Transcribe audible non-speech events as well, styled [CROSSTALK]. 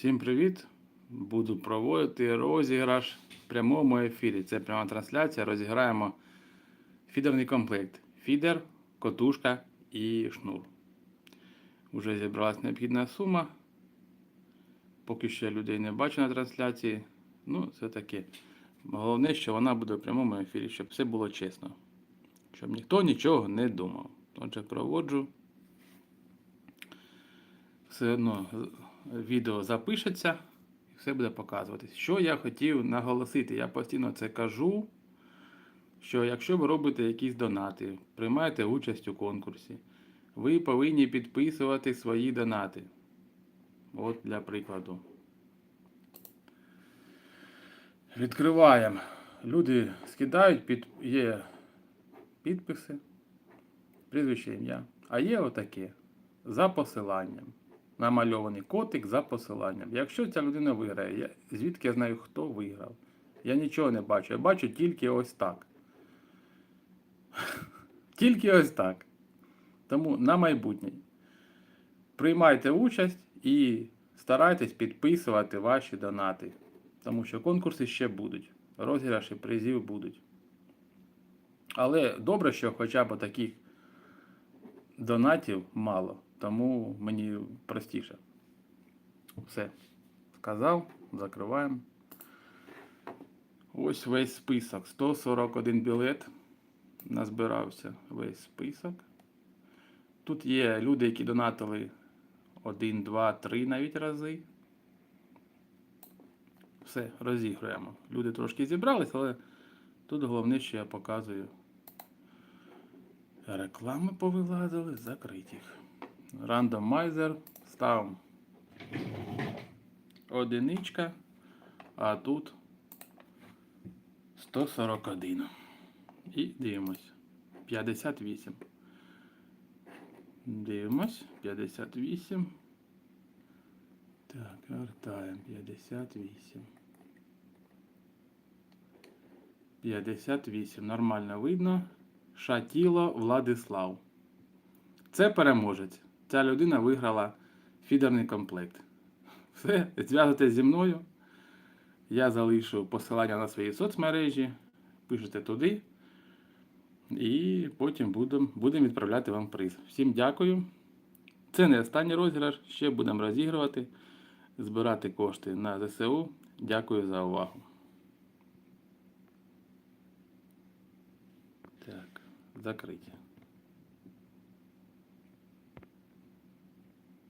Всім привіт! Буду проводити розіграш в прямому ефірі. Це пряма трансляція. Розіграємо фідерний комплект. Фідер, котушка і шнур. Уже зібралась необхідна сума. Поки що людей не бачу на трансляції. Ну, це таке. Головне, що вона буде в прямому ефірі, щоб все було чесно. Щоб ніхто нічого не думав. Отже, проводжу. Все одно відео запишеться і все буде показуватись. Що я хотів наголосити, я постійно це кажу. Що якщо ви робите якісь донати, приймаєте участь у конкурсі, ви повинні підписувати свої донати. От для прикладу. Відкриваємо. Люди скидають, під... є підписи, прізвище ім'я. А є отаке за посиланням. Намальований котик за посиланням. Якщо ця людина виграє, я... звідки я знаю, хто виграв? Я нічого не бачу. Я бачу тільки ось так. [LAUGHS] Тільки ось так. Тому на майбутнє приймайте участь і старайтесь підписувати ваші донати. Тому що конкурси ще будуть. Розіграші призів будуть. Але добре, що хоча б таких донатів мало. Тому мені простіше. Все. Сказав, закриваємо. Ось весь список. 141 білет. Назбирався весь список. Тут є люди, які донатили 1, 2, 3 навіть рази. Все, розігруємо. Люди трошки зібрались, але тут головне, що я показую. Реклами повилазили, закрить їх. Рандомайзер ставимо одиничка, а тут 141. І дивимось. 58. Дивимось. 58. Так, вертаємо. 58. 58. Нормально видно. Шатіло Владислав. Це переможець. Ця людина виграла фідерний комплект. [LAUGHS] Все, зв'язуйтесь зі мною. Я залишу посилання на свої соцмережі. Пишете туди. І потім будемо будем відправляти вам приз. Всім дякую. Це не останній розіграш. Ще будемо розігрувати, збирати кошти на ЗСУ. Дякую за увагу. Так, закриті.